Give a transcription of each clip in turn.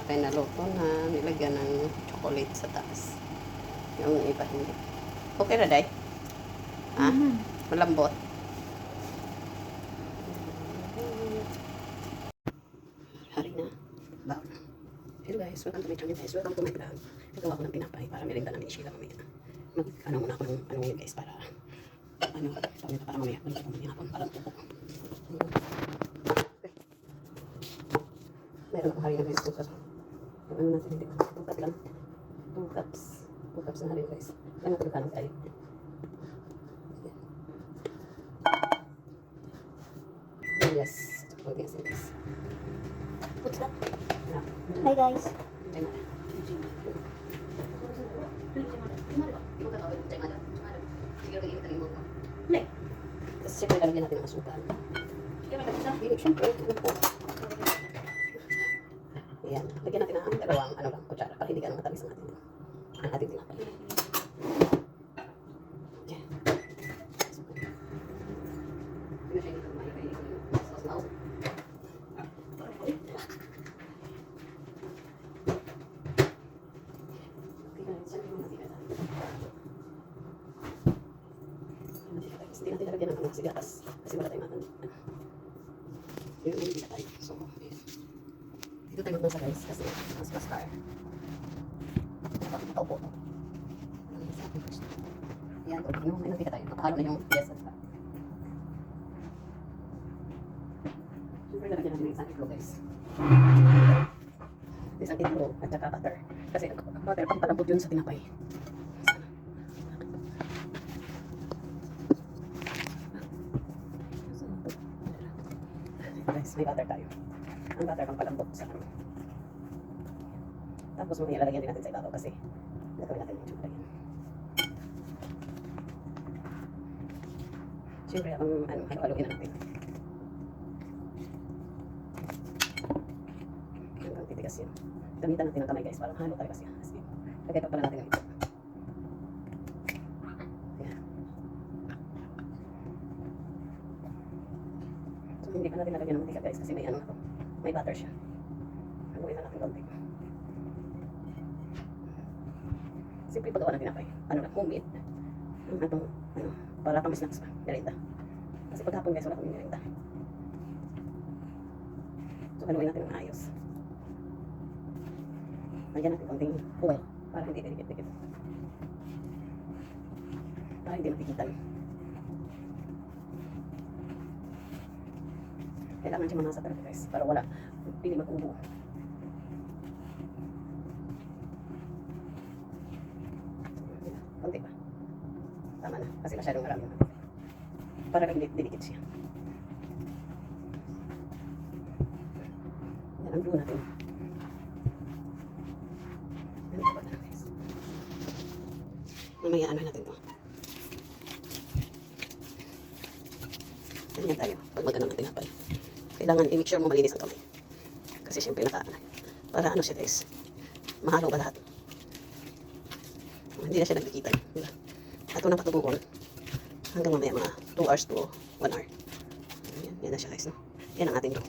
tinapay na luto na nilagyan ng chocolate sa taas. Yung iba hindi. Okay na, Day? Ha? Malambot. Hari na. Baon na. Hello guys, welcome to my channel guys. Welcome to my vlog. Nagawa ko ng pinapay para merinda namin ni Sheila mamaya. Mag, ano muna ako ng ano yun guys para ano, para, para mamaya. Balik ako mamaya hapon para tupo. Meron akong hari na guys. Cooker. Yung ano natin hindi. Two cup lang. Two cups. Two cups na hari guys. Yan natin kanan tayo. Yes. Okay, yes, yes. Put that. Yeah. Hi guys. Hindi. Tapos siyempre lalagyan natin ng asukal. Siyempre. Ano po? Ayan. Lagyan natin ng dalawang ano lang, kutsara para hindi ganun matamis ang ating ang ating tinapay. Ayan. Hindi na siya hindi kumain, kaya hindi ko yung mas lao. Hindi ano, sigatas. Kasi wala tayong ano. Yung hindi tayo. So. Dito tayo magbasa guys. Kasi mas mas car. Dapat makaupo. Ayan, ito. Yung may nagpika tayo. Napahalo na yung yes at saka. Siyempre lalagyan natin ng isang itlog guys. Isang itlog at saka butter. Kasi butter pang palambot yun sa tinapay. Guys, may butter tayo. Ang butter pang palambot sa ano. Tapos mamaya lalagyan din natin sa ibabaw kasi gagawin natin yung tsura yan. Siyempre, ang ano, halo-haloin na natin. Hanggang titigas yun. Gamitan natin ng kamay guys, parang halo talaga siya. Kasi, lagay pa pala natin ng ito. Ayan. So, hindi pa natin nalagyan ng mantika guys kasi may ano na to. May butter siya. Haluin na natin konti. Simple paggawa ng tinapay. Ano na, homemade. Ang atong, ano, para pang snacks pa. Merinda. Kasi paghapon guys, wala kami merinda. So, haluin natin ng ayos. Lagyan natin konting oil para hindi dikit-dikit. Para hindi matikitan. Kailangan siya mamasa talaga guys. Para wala. Hindi mag-ubo. Konti pa. Tama na. Kasi masyadong marami. Para hindi didikit siya. Yan ang glue natin. Na guys. Mamaya ano natin to. Ganyan tayo. Pag magano ng tinapay. Kailangan i-make sure mo malinis ang kamay. Kasi syempre naka para ano siya guys. Mahalo ba lahat? Hindi na siya nagkikitan. Diba? At unang patubuon. Hanggang mamaya mga 2 hours to 1 hour. Yan, yan na siya guys. No? Yan ang ating dough.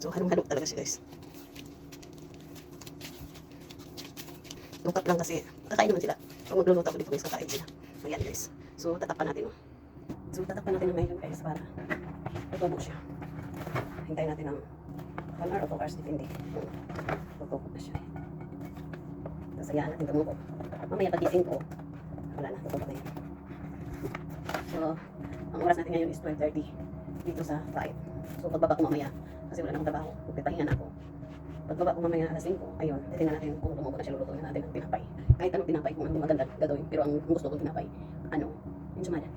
So, halong-halo talaga siya guys. Tungkap lang kasi, kakain naman sila. Pag magluluto ako dito guys, kakain sila. Ayan guys. So, tatakpan natin. So, tatakpan natin ng ngayon guys para tutubo siya. Hintayin natin ng 1 hour o 2 hours, depende. Tutubo na siya. Tapos hayaan natin tumubo. Mamaya pag-iyain ko, wala na, tutubo na yun. So, ang oras natin ngayon is 12.30 dito sa 5. So, pagbaba ko mamaya, kasi wala na akong trabaho, magpipahinga na ako. Pagbaba ko mamaya alas 5, ayun, titingnan natin kung tumubo na siya, lulutuin natin ng tinapay. Kahit anong tinapay, kung ano maganda gagawin, pero ang gusto kong tinapay, ano, yung sumada.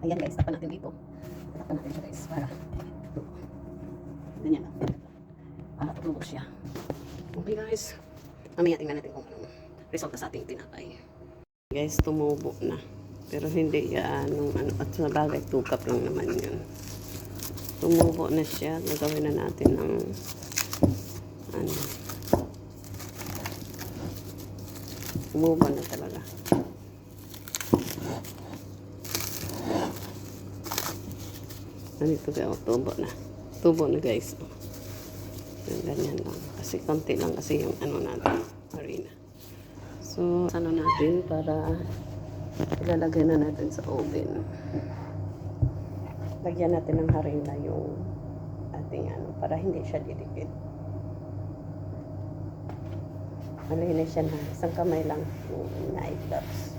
Ayan guys, takpan natin dito. Takpan natin siya guys, para ganyan lang. Para tutulog siya. Okay guys, mamaya tingnan natin kung anong resulta sa ating tinapay. Guys, tumubo na. Pero hindi yan, nung ano, at sa bagay, cup lang naman yun. Tumubo na siya. Gagawin na natin ng ano. Tumubo na talaga. Nandito kayo, tubo na. Tubo na guys. Yung ganyan lang. Kasi konti lang kasi yung ano natin, harina. So, ano natin para ilalagay na natin sa oven. Lagyan natin ng harina yung ating ano, para hindi siya didikit. Malinis siya na. Isang kamay lang yung knife gloves.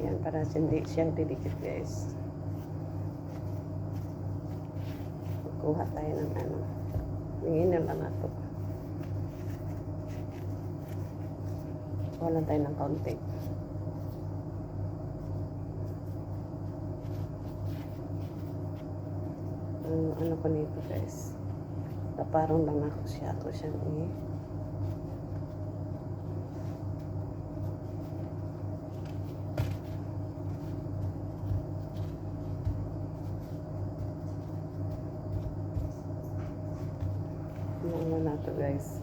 Yan, para hindi siya didikit guys. Kuha tayo ng ano. Hingin na lang ito. Kuha lang tayo ng kaunti. Ang ano ko nito guys. Taparong lang ako siya. Ako siyang eh. Ano na to guys.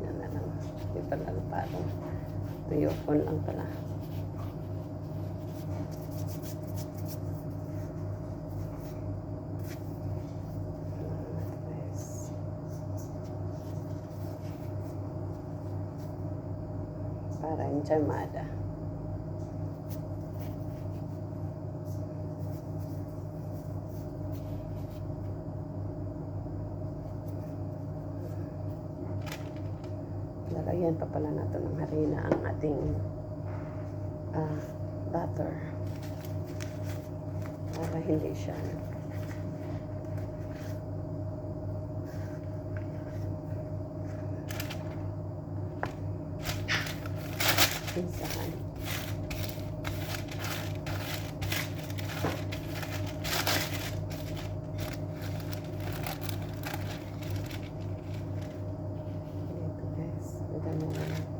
Yan na lang. Hindi pala parang tuyokon lang pala. Guys. Para ensaymada. Lalagyan pa pala natin ng harina ang ating ah, butter para hindi siya pinsahan. Dito guys, maganda na natin.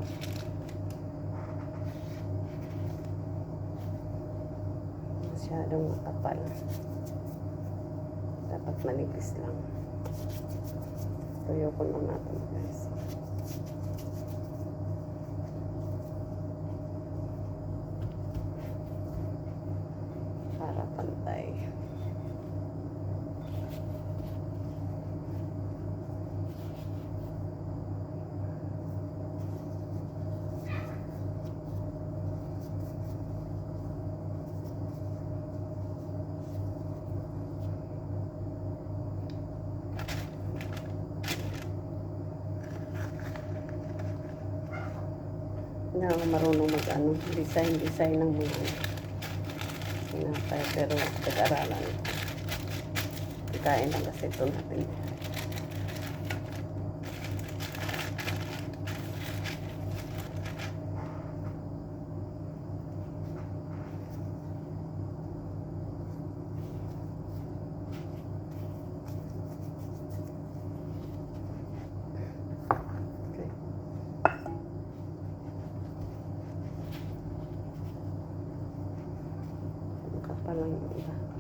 Masyadong makapal. Dapat manipis lang. Tuyo ko lang natin guys. para pantay. Ako marunong mag ano, design design ng mga sinapay pero pag-aralan kain lang kasi ito natin Okay. Kapal lang yung iba.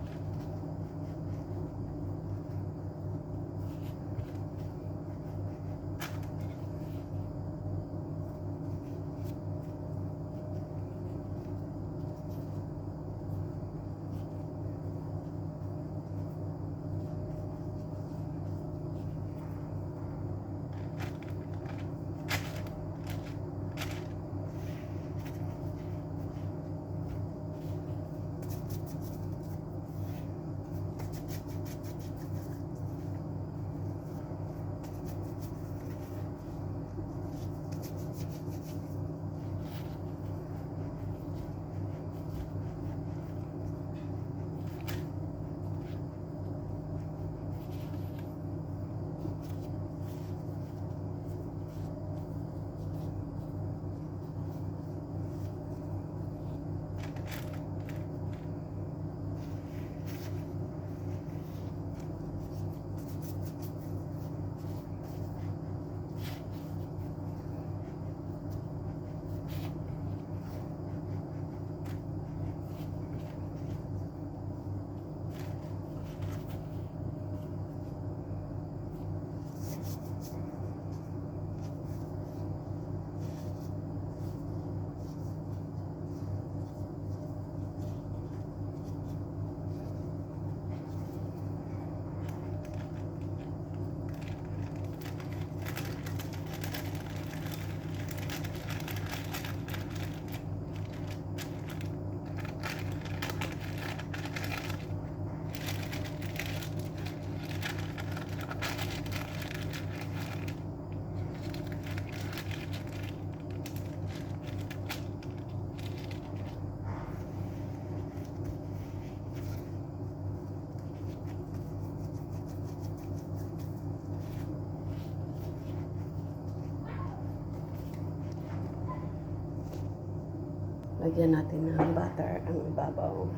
Lagyan natin ng butter ang ibabaw.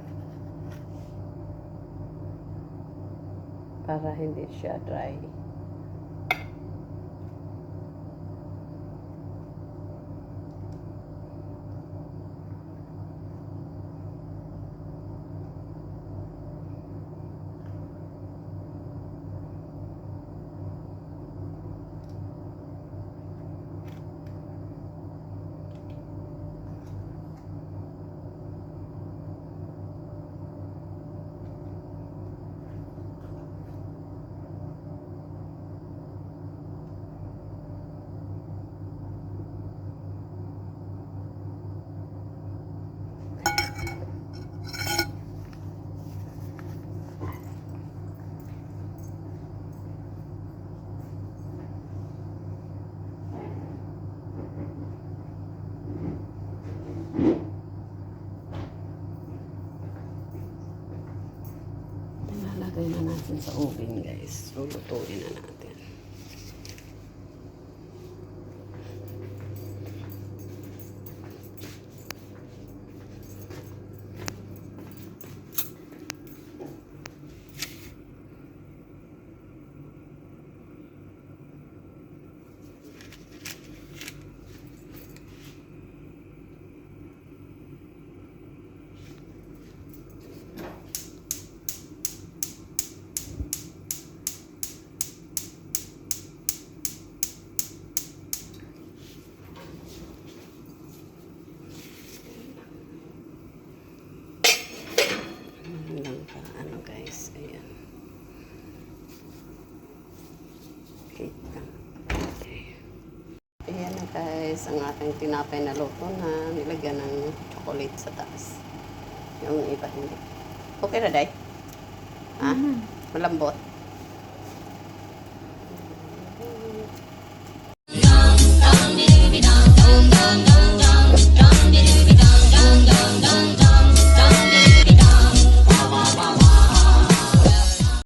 Para hindi siya dry. Ilalagay na natin sa oven guys. So, lutuin na natin. Ano lang pa, ano guys, ayan. Wait lang. Okay. Ayan na guys, ang ating tinapay na luto na nilagyan ng chocolate sa taas. Yung iba hindi. Okay na, Day? Ha? Malambot.